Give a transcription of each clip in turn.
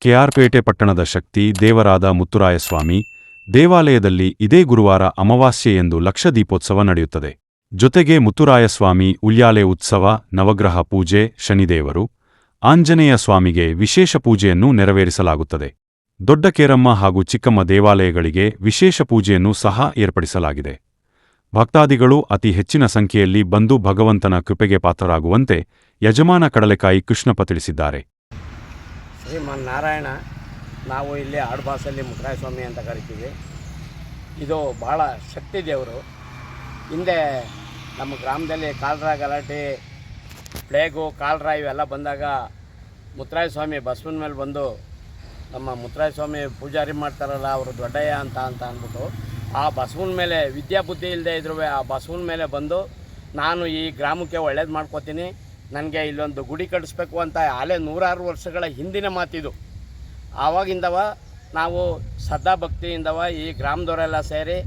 ಕೆಆರ್ಪೇಟೆ ಪಟ್ಟಣದ ಶಕ್ತಿ ದೇವರಾದ ಮುತ್ತುರಾಯಸ್ವಾಮಿ, ದೇವಾಲಯದಲ್ಲಿ ಇದೇ ಗುರುವಾರ ಅಮಾವಾಸ್ಯೆ ಎಂದು ಲಕ್ಷ ದೀಪೋತ್ಸವ ನಡೆಯುತ್ತದೆ. ಜೊತೆಗೆ ಮುತ್ತುರಾಯಸ್ವಾಮಿ ಉಳ್ಯಾಲೆ ಉತ್ಸವ, ನವಗ್ರಹ ಪೂಜೆ, ಶನಿದೇವರು, ಆಂಜನೇಯ ಸ್ವಾಮಿಗೆ ವಿಶೇಷ ಪೂಜೆಯನ್ನು ನೆರವೇರಿಸಲಾಗುತ್ತದೆ. ದೊಡ್ಡ ಕೇರಮ್ಮ ಹಾಗೂ ಚಿಕ್ಕಮ್ಮ ದೇವಾಲಯಗಳಿಗೆ ವಿಶೇಷ ಪೂಜೆಯನ್ನು ಸಹ ಏರ್ಪಡಿಸಲಾಗಿದೆ. ಭಕ್ತಾದಿಗಳು ಅತಿ ಹೆಚ್ಚಿನ ಸಂಖ್ಯೆಯಲ್ಲಿ ಬಂದು ಭಗವಂತನ ಕೃಪೆಗೆ ಪಾತ್ರರಾಗುವಂತೆ ಯಜಮಾನ ಕಡಲೆಕಾಯಿ ಕೃಷ್ಣಪ್ಪ ತಿಳಿಸಿದ್ದಾರೆ. ಶ್ರೀಮನ್ ನಾರಾಯಣ ನಾವು ಇಲ್ಲಿ ಆಡುಭಾಸಲ್ಲಿ ಮುಖರಾಯ ಸ್ವಾಮಿ ಅಂತ ಕರಿತೀವಿ. ಇದು ಭಾಳ ಶಕ್ತಿ ದೇವರು. ಹಿಂದೆ ನಮ್ಮ ಗ್ರಾಮದಲ್ಲಿ ಕಾಲ್ರ, ಗಲಾಟೆ, ಪ್ಲೇಗು, ಕಾಲ್ರ ಇವೆಲ್ಲ ಬಂದಾಗ ಮುತ್ತರಾಯ ಸ್ವಾಮಿ ಬಸವನ ಮೇಲೆ ಬಂದು ನಮ್ಮ ಮುತ್ತರಾಯ ಸ್ವಾಮಿ ಪೂಜಾರಿ ಮಾಡ್ತಾರಲ್ಲ, ಅವರು ದೊಡ್ಡಯ್ಯ ಅಂತ ಅಂತ ಅಂದ್ಬಿಟ್ಟು ಆ ಬಸವನ ಮೇಲೆ ವಿದ್ಯಾಬುದ್ಧಿ ಇಲ್ಲದೆ ಇದ್ರೂ ಆ ಬಸವನ ಮೇಲೆ ಬಂದು ನಾನು ಈ ಗ್ರಾಮಕ್ಕೆ ಒಳ್ಳೇದು ಮಾಡ್ಕೋತೀನಿ. ನನಗೆ ಇಲ್ಲೊಂದು ಗುಡಿ ಕಟ್ಟಿಸ್ಬೇಕು ಅಂತ ಆಲೆ ನೂರಾರು ವರ್ಷಗಳ ಹಿಂದಿನ ಮಾತಿದು. ಆವಾಗಿಂದವ ನಾವು ಶ್ರದ್ಧಾ ಭಕ್ತಿಯಿಂದವ ಈ ಗ್ರಾಮದವರೆಲ್ಲ ಸೇರಿ,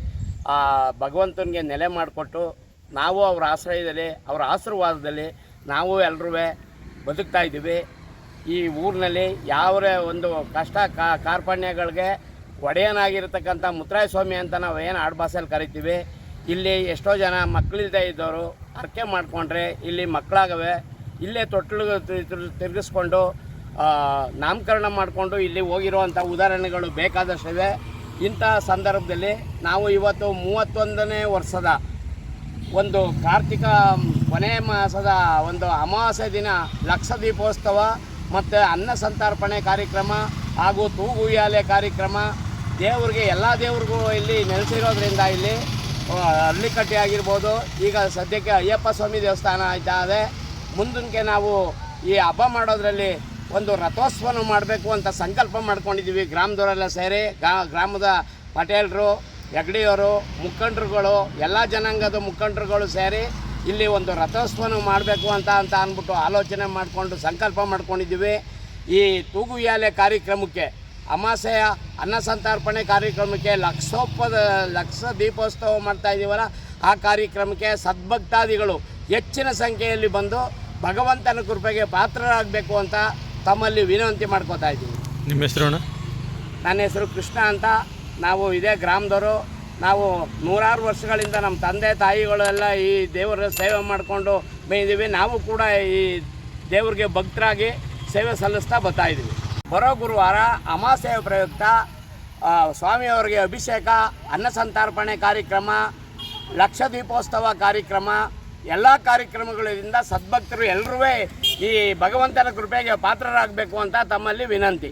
ಆ, ಭಗವಂತನಿಗೆ ನೆಲೆ ಮಾಡಿಕೊಟ್ಟು ನಾವು ಅವ್ರ ಆಶ್ರಯದಲ್ಲಿ, ಅವರ ಆಶೀರ್ವಾದದಲ್ಲಿ ನಾವು ಎಲ್ಲರೂ ಬದುಕ್ತಾ ಇದ್ದೀವಿ. ಈ ಊರಿನಲ್ಲಿ ಯಾವರೇ ಒಂದು ಕಷ್ಟ ಕಾರ್ಪಣ್ಯಗಳಿಗೆ ಒಡೆಯನಾಗಿರ್ತಕ್ಕಂಥ ಮುತ್ತರಾಯ ಸ್ವಾಮಿ ಅಂತ ನಾವು ಏನು ಆಡ್ಭಾಷೆಯಲ್ಲಿ ಕರಿತೀವಿ. ಇಲ್ಲಿ ಎಷ್ಟೋ ಜನ ಮಕ್ಕಳಿಲ್ಲದೆ ಇದ್ದವರು ಅರ್ಕೆ ಮಾಡಿಕೊಂಡ್ರೆ ಇಲ್ಲಿ ಮಕ್ಕಳಾಗವೆ ಇಲ್ಲೇ ತೊಟ್ಲು ತಿರುಗಿಸ್ಕೊಂಡು ನಾಮಕರಣ ಮಾಡಿಕೊಂಡು ಇಲ್ಲಿ ಹೋಗಿರುವಂಥ ಉದಾಹರಣೆಗಳು ಬೇಕಾದಷ್ಟಿವೆ. ಇಂಥ ಸಂದರ್ಭದಲ್ಲಿ ನಾವು ಇವತ್ತು ಮೂವತ್ತೊಂದನೇ ವರ್ಷದ ಒಂದು ಕಾರ್ತಿಕ ಕೊನೆ ಮಾಸದ ಒಂದು ಅಮಾವಾಸ್ಯೆ ದಿನ ಲಕ್ಷ ದೀಪೋತ್ಸವ ಮತ್ತು ಅನ್ನ ಸಂತರ್ಪಣೆ ಕಾರ್ಯಕ್ರಮ ಹಾಗೂ ತೂಗು ಉಯ್ಯಾಲೆ ಕಾರ್ಯಕ್ರಮ. ದೇವ್ರಿಗೆ, ಎಲ್ಲ ದೇವ್ರಿಗೂ ಇಲ್ಲಿ ನೆಲೆಸಿರೋದ್ರಿಂದ ಇಲ್ಲಿ ಹಳ್ಳಿಕಟ್ಟೆ ಆಗಿರ್ಬೋದು. ಈಗ ಸದ್ಯಕ್ಕೆ ಅಯ್ಯಪ್ಪ ಸ್ವಾಮಿ ದೇವಸ್ಥಾನ ಇದ್ದಾವೆ ಮುಂದಕ್ಕೆ ನಾವು ಈ ಹಬ್ಬ ಮಾಡೋದ್ರಲ್ಲಿ ಒಂದು ರಥೋತ್ಸವನ ಮಾಡಬೇಕು ಅಂತ ಸಂಕಲ್ಪ ಮಾಡ್ಕೊಂಡಿದ್ದೀವಿ. ಗ್ರಾಮದವರೆಲ್ಲ ಸೇರಿ ಗ್ರಾಮದ ಪಟೇಲರು, ಹೆಗ್ಡಿಯವರು, ಮುಖಂಡರುಗಳು, ಎಲ್ಲ ಜನಾಂಗದ ಮುಖಂಡರುಗಳು ಸೇರಿ ಇಲ್ಲಿ ಒಂದು ರಥೋತ್ಸವನ ಮಾಡಬೇಕು ಅಂತ ಅಂತ ಅಂದ್ಬಿಟ್ಟು ಆಲೋಚನೆ ಮಾಡಿಕೊಂಡು ಸಂಕಲ್ಪ ಮಾಡ್ಕೊಂಡಿದ್ದೀವಿ. ಈ ತೂಗು ಉಯ್ಯಾಲೆ ಕಾರ್ಯಕ್ರಮಕ್ಕೆ, ಅಮಾಸೆಯ ಅನ್ನ ಸಂತರ್ಪಣೆ ಕಾರ್ಯಕ್ರಮಕ್ಕೆ ಲಕ್ಷೋಪದ, ಲಕ್ಷ ದೀಪೋತ್ಸವ ಮಾಡ್ತಾ ಇದ್ದೀವಲ್ಲ ಆ ಕಾರ್ಯಕ್ರಮಕ್ಕೆ ಸದ್ಭಕ್ತಾದಿಗಳು ಹೆಚ್ಚಿನ ಸಂಖ್ಯೆಯಲ್ಲಿ ಬಂದು ಭಗವಂತನ ಕೃಪೆಗೆ ಪಾತ್ರರಾಗಬೇಕು ಅಂತ ತಮ್ಮಲ್ಲಿ ವಿನಂತಿ ಮಾಡ್ಕೋತಾ ಇದ್ದೀವಿ ನಿಮ್ಮ ಹೆಸರು ಅಣ್ಣ? ನನ್ನ ಹೆಸರು ಕೃಷ್ಣ ಅಂತ. ನಾವು ಇದೇ ಗ್ರಾಮದವರು. ನಾವು ನೂರಾರು ವರ್ಷಗಳಿಂದ ನಮ್ಮ ತಂದೆ ತಾಯಿಗಳೆಲ್ಲ ಈ ದೇವರ ಸೇವೆ ಮಾಡಿಕೊಂಡು ಬಂದಿದ್ದೀವಿ. ನಾವು ಕೂಡ ಈ ದೇವರಿಗೆ ಭಕ್ತರಾಗಿ ಸೇವೆ ಸಲ್ಲಿಸ್ತಾ ಬರ್ತಾ ಇದ್ದೀವಿ. ಬರೋ ಗುರುವಾರ ಅಮಾಸೆಯ ಪ್ರಯುಕ್ತ ಸ್ವಾಮಿಯವರಿಗೆ ಅಭಿಷೇಕ ಅನ್ನ ಸಂತರ್ಪಣೆ ಕಾರ್ಯಕ್ರಮ ಲಕ್ಷ ದೀಪೋತ್ಸವ ಕಾರ್ಯಕ್ರಮ ಎಲ್ಲ ಕಾರ್ಯಕ್ರಮಗಳಿಂದ ಸದ್ಭಕ್ತರು ಎಲ್ಲರೂ ಈ ಭಗವಂತನ ಕೃಪೆಗೆ ಪಾತ್ರರಾಗಬೇಕು ಅಂತ ತಮ್ಮಲ್ಲಿ ವಿನಂತಿ.